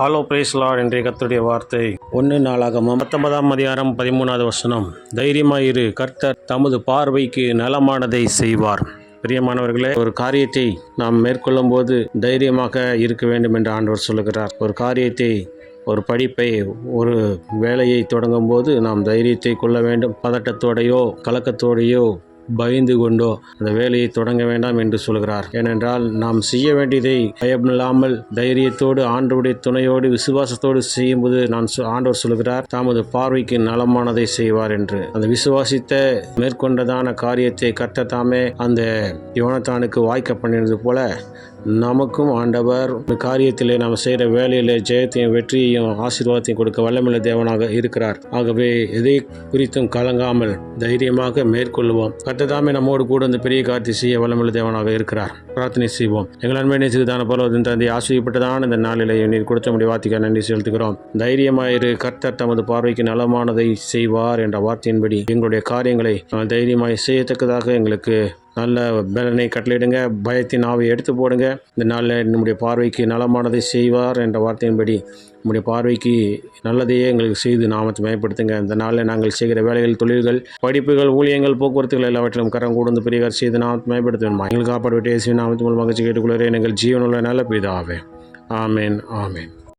Hello brace Lord கத்துடைய வார்த்தை. ஒன்று நாளாக பத்தொன்பதாம் அதிகாரம் பதிமூணாவது வசனம். தைரியமாயிரு கர்த்தர் தமது பார்வைக்கு நலமானதை செய்வார். பிரியமானவர்களே ஒரு காரியத்தை நாம் மேற்கொள்ளும் போது தைரியமாக இருக்க வேண்டும் என்று ஆண்டவர் சொல்லுகிறார். ஒரு காரியத்தை ஒரு படிப்பை ஒரு வேலையை தொடங்கும் போது நாம் தைரியத்தை கொள்ள வேண்டும். பதட்டத்தோடையோ கலக்கத்தோடையோ பயந்து கொண்டோ அந்த வேலையை தொடங்க வேண்டாம் என்று சொல்கிறார். ஏனென்றால் நாம் செய்ய வேண்டியதை பயமில்லாமல் தைரியத்தோடு ஆண்டவருடைய துணையோடு விசுவாசத்தோடு செய்யும்போது நான் சொ- ஆண்டவர் சொல்கிறார் தமது பார்வைக்கு நலமானதை செய்வார் என்று. அந்த விசுவாசித்த மேற்கொண்டதான காரியத்தை கர்த்தர் தாமே அந்த யோனத்தானுக்கு வாய்க்க பண்ணினது போல நமக்கும் ஆண்டவர் காரியத்திலே நாம் செய்கிற வேலையிலே ஜெயத்தையும் வெற்றியையும் ஆசீர்வாதத்தையும் கொடுக்க வல்லமில்ல தேவனாக இருக்கிறார். ஆகவே எதை குறித்தும் கலங்காமல் தைரியமாக மேற்கொள்வோம் கர்த்ததாமே நம்மோடு கூட இந்த பெரிய காரியத்தை செய்ய வல்லமில்ல தேவனாக இருக்கிறார். பிரார்த்தனை செய்வோம். எங்கள் அன்பை நேசிதான பருவத்தின் தந்தை ஆசிரியப்பட்டதான இந்த நாளிலே நீர் கொடுத்த முடிய வார்த்தைக்கு நன்றி செலுத்துகிறோம். தைரியமாயிரு கர்த்தர் தமது பார்வைக்கு நலமானதை செய்வார் என்ற வார்த்தையின்படி எங்களுடைய காரியங்களை நாங்கள் தைரியமாய் செய்யத்தக்கதாக எங்களுக்கு நல்ல பலனை கட்டளையிடுங்க. பயத்தின் ஆவை எடுத்து போடுங்க. இந்த நாளில் நம்முடைய பார்வைக்கு நலமானதை செய்வார் என்ற வார்த்தையின்படி நம்முடைய பார்வைக்கு நல்லதையே எங்களுக்கு செய்து நாமத்தை மேம்படுத்துங்க. இந்த நாளில் நாங்கள் செய்கிற வேலைகள் தொழில்கள் படிப்புகள் ஊழியங்கள் போக்குவரத்துகள் எல்லாவற்றிலும் கரம் கூர்ந்து பெரியவர் செய்து நாமத்தை மேம்படுத்துவேன். எங்களுக்கு காப்பாடு விட்டு இயேசுவின் நாமத்து மூலமாக கேட்டுக்கொள்கிறேன். எங்கள் ஜீவனுள்ள நல்ல பிதாவே. ஆமேன் ஆமேன்.